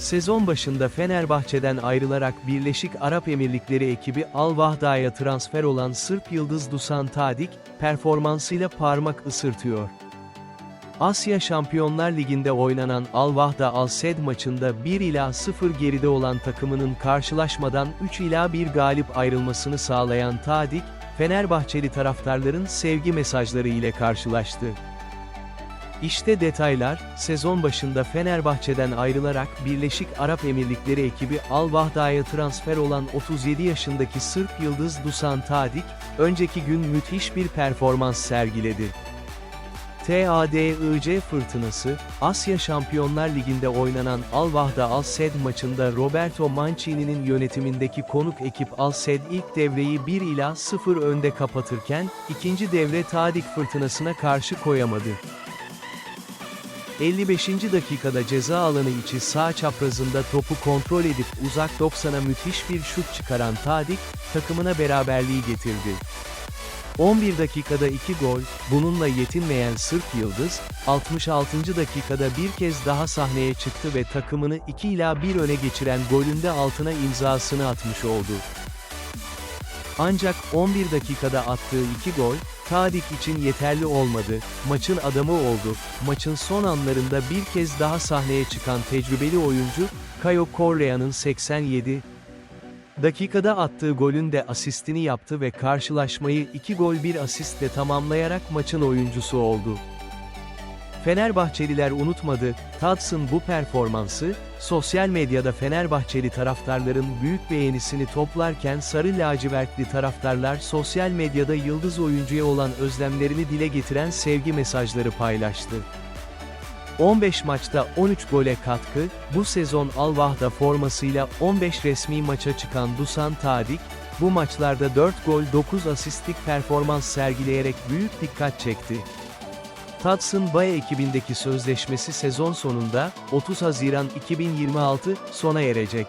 Sezon başında Fenerbahçe'den ayrılarak Birleşik Arap Emirlikleri ekibi Al Vahda'ya transfer olan Sırp yıldız Dusan Tadic, performansıyla parmak ısırtıyor. Asya Şampiyonlar Ligi'nde oynanan Al Vahda Al Sed maçında 1 ila 0 geride olan takımının karşılaşmadan 3 ila 1 galip ayrılmasını sağlayan Tadic, Fenerbahçeli taraftarların sevgi mesajları ile karşılaştı. İşte detaylar, sezon başında Fenerbahçe'den ayrılarak Birleşik Arap Emirlikleri ekibi Al Vahda'ya transfer olan 37 yaşındaki Sırp yıldız Dusan Tadic, önceki gün müthiş bir performans sergiledi. TADIC fırtınası, Asya Şampiyonlar Ligi'nde oynanan Al Vahda Al Sed maçında Roberto Mancini'nin yönetimindeki konuk ekip Al Sed ilk devreyi 1 ila 0 önde kapatırken, ikinci devre Tadic fırtınasına karşı koyamadı. 55. dakikada ceza alanı içi sağ çaprazında topu kontrol edip uzak 90'a müthiş bir şut çıkaran Tadic, takımına beraberliği getirdi. 11 dakikada 2 gol, bununla yetinmeyen Sırp Yıldız, 66. dakikada bir kez daha sahneye çıktı ve takımını 2 ila 1 öne geçiren golünde altına imzasını atmış oldu. Ancak 11 dakikada attığı 2 gol, Tadic için yeterli olmadı, maçın adamı oldu. Maçın son anlarında bir kez daha sahneye çıkan tecrübeli oyuncu, Caio Correa'nın 87 dakikada attığı golün de asistini yaptı ve karşılaşmayı 2 gol 1 asistle tamamlayarak maçın oyuncusu oldu. Fenerbahçeliler unutmadı, Tads'ın bu performansı, sosyal medyada Fenerbahçeli taraftarların büyük beğenisini toplarken sarı lacivertli taraftarlar sosyal medyada yıldız oyuncuya olan özlemlerini dile getiren sevgi mesajları paylaştı. 15 maçta 13 gole katkı, bu sezon Al Vahda formasıyla 15 resmi maça çıkan Dusan Tadic, bu maçlarda 4 gol 9 asistlik performans sergileyerek büyük dikkat çekti. Tads'ın Bay ekibindeki sözleşmesi sezon sonunda, 30 Haziran 2026, sona erecek.